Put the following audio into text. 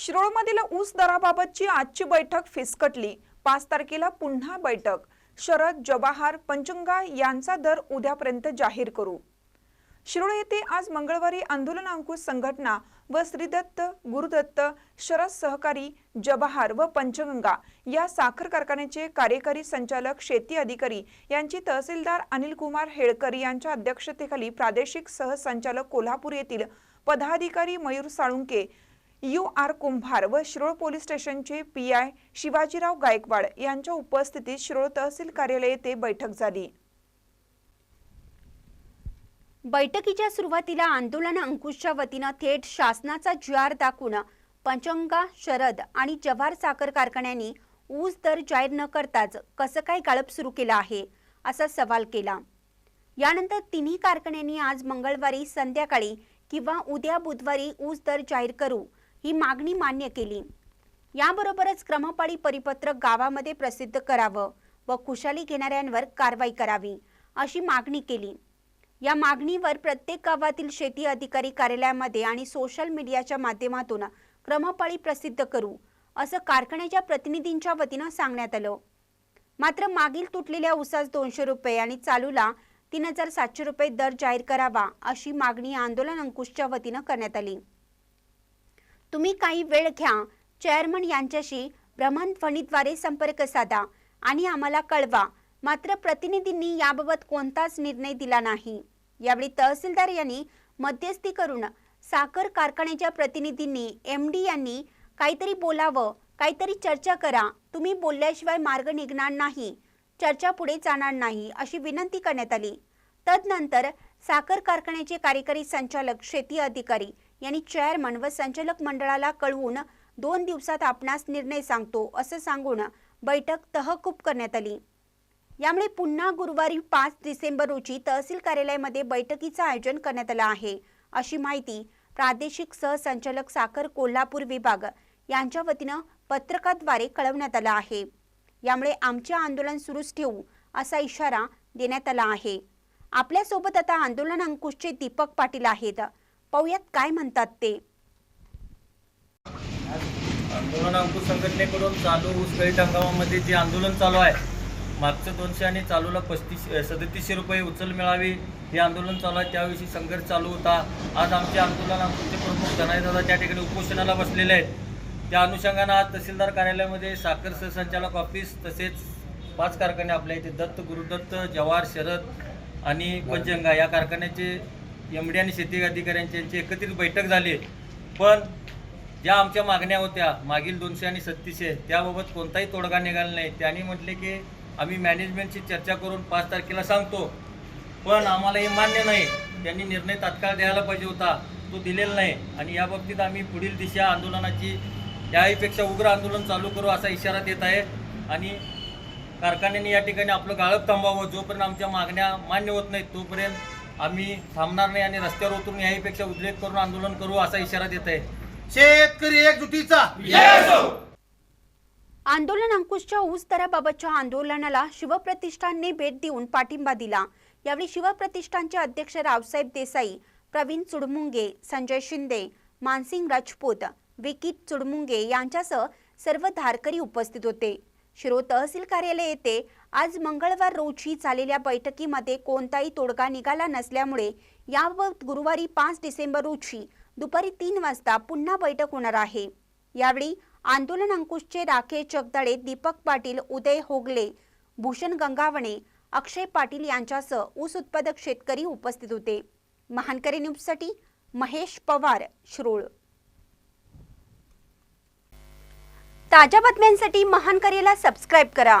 शिरोळमधील ऊस दराबाबतची आजची बैठक फिसकटली. पाच तारखेला पुन्हा बैठक. शरद जवाहर पंचंगा यांचा दर उद्यापर्यंत जाहीर करू. शिरोळ येथे आज मंगळवारी आंदोलन अंकुश संघटना व श्रीदत्त गुरुदत्त शरद सहकारी जबहार व पंचगंगा या साखर कारखान्याचे कार्यकारी संचालक शेती अधिकारी यांची तहसीलदार अनिल कुमार हेळकर यांच्या अध्यक्षतेखाली प्रादेशिक सहसंचालक कोल्हापूर येथील पदाधिकारी मयूर साळुंके यू आर कुंभार व शिरोळ पोलीस स्टेशनचे पी आय शिवाजीराव गायकवाड यांच्या उपस्थितीत शिरोळ तहसील कार्यालय येथे बैठक झाली. बैठकीच्या सुरुवातीला आंदोलन अंकुशच्या वतीनं थेट शासनाचा जी आर दाखवून पंचंगा शरद आणि जव्हार साखर कारखान्यांनी ऊस दर जाहीर न करताच कसं काय गाळप सुरू केलं आहे असा सवाल केला. यानंतर तिन्ही कारखान्यांनी आज मंगळवारी संध्याकाळी किंवा उद्या बुधवारी ऊस दर जाहीर करू ही मागणी मान्य केली. याबरोबरच क्रमपाळी परिपत्रक गावामध्ये प्रसिद्ध करावं व खुशाली घेणाऱ्यांवर कारवाई करावी अशी मागणी केली. या मागणीवर प्रत्येक गावातील शेती अधिकारी कार्यालयामध्ये आणि सोशल मीडियाच्या माध्यमातून क्रमपाळी प्रसिद्ध करू असं कारखान्याच्या प्रतिनिधींच्या वतीनं सांगण्यात आलं. मात्र मागील तुटलेल्या उसास दोनशे रुपये आणि चालूला तीन हजार सातशे रुपये दर जाहीर करावा अशी मागणी आंदोलन अंकुशच्या वतीनं करण्यात आली. तुम्ही काही वेळ घ्या. चेअरमन यांच्याशी भ्रमणध्वनीद्वारे संपर्क साधा आणि आम्हाला कळवा. मात्र प्रतिनिधींनी याबाबत कोणताच निर्णय दिला नाही. यावेळी तहसीलदार यांनी मध्यस्थी करून साखर कारखान्याच्या प्रतिनिधींनी एम डी यांनी काहीतरी बोलावं काहीतरी चर्चा करा. तुम्ही बोलल्याशिवाय मार्ग निघणार नाही. चर्चा पुढे जाणार नाही अशी विनंती करण्यात आली. तदनंतर साखर कारखान्याचे कार्यकारी संचालक शेती अधिकारी यांनी चेअरमन व संचालक मंडळाला कळवून दोन दिवसात आपणास निर्णय सांगतो असं सांगून बैठक तहकूब करण्यात आली. यामुळे पुन्हा गुरुवारी पाच डिसेंबर रोजी तहसील कार्यालयामध्ये बैठकीचं आयोजन करण्यात आलं आहे. अशी माहिती प्रादेशिक सहसंचालक साखर कोल्हापूर विभाग यांच्या वतीनं पत्रकाद्वारे कळवण्यात आलं आहे. यामुळे आमचे आंदोलन सुरूच ठेवू असा इशारा देण्यात आला आहे. आपल्यासोबत आता आंदोलन अंकुशचे दीपक पाटील आहेत. पाहुयात काय म्हणतात ते. आंदोलन अंकुश संघटनेकडून चालू ऊसगळीत हंगामामध्ये जे आंदोलन चालू आहे मागचं दोनशे आणि चालूला पस्तीस सदतीसशे रुपये उचल मिळावी हे आंदोलन चालू आहे. त्याविषयी संघर्ष चालू होता. आज आमचे आंदोलन अंकुशचे प्रमुख धनायदादा त्या ठिकाणी उपोषणाला बसलेले आहेत. त्या अनुषंगानं आज तहसीलदार कार्यालयामध्ये साखर सहसंचालक ऑफिस तसेच पाच कारखाने आपल्या इथे दत्त गुरुदत्त जवाहर शरद आणि पंचंगा या कारखान्याचे एम डी आणि शेती अधिकाऱ्यांची यांची एकत्रित बैठक झाली. पण ज्या आमच्या मागण्या होत्या मागील दोनशे आणि सत्तीसशे त्याबाबत कोणताही तोडगा निघाला नाही. त्यांनी म्हटले की आम्ही मॅनेजमेंटशी चर्चा करून पाच तारखेला सांगतो. पण आम्हाला हे मान्य नाही. त्यांनी निर्णय तात्काळ द्यायला पाहिजे होता. तो दिलेला नाही. आणि याबाबतीत आम्ही पुढील दिशा आंदोलनाची याहीपेक्षा उग्र आंदोलन चालू करू असा इशारा देत आहे. आणि कारखान्यांनी या ठिकाणी आपलं गाळप थांबावं जोपर्यंत आमच्या मागण्या मान्य होत नाहीत तोपर्यंत आम्ही थांबणार नाही आणि रस्त्यावर उतरून याहीपेक्षा उद्रेक करून आंदोलन करू असा इशारा देत आहे. शेतकरी एकजुटीचा. आंदोलन अंकुशच्या ऊस दराबाबतच्या आंदोलनाला शिवप्रतिष्ठानने भेट देऊन पाठिंबा दिला. यावेळी शिवप्रतिष्ठानचे अध्यक्ष रावसाहेब देसाई प्रवीण चुडमुंगे संजय शिंदे मानसिंग राजपूत विकीट चुडमुंगे यांच्यासह सर्व धारकरी उपस्थित होते. शिरो तहसील कार्यालय येथे आज मंगळवार रोजी झालेल्या बैठकीमध्ये कोणताही तोडगा निघाला नसल्यामुळे याबाबत गुरुवारी पाच डिसेंबर रोजी दुपारी तीन वाजता पुन्हा बैठक होणार आहे. यावेळी आंदोलन अंकुशचे राखे जगदाळे दीपक पाटील उदय होगले भूषण गंगावणे अक्षय पाटील यांच्यासह ऊस उत्पादक शेतकरी उपस्थित होते. महानकरी न्यूजसाठी महेश पवार शिरोळ. ताज्या बातम्यांसाठी महानकरीला सबस्क्राईब करा.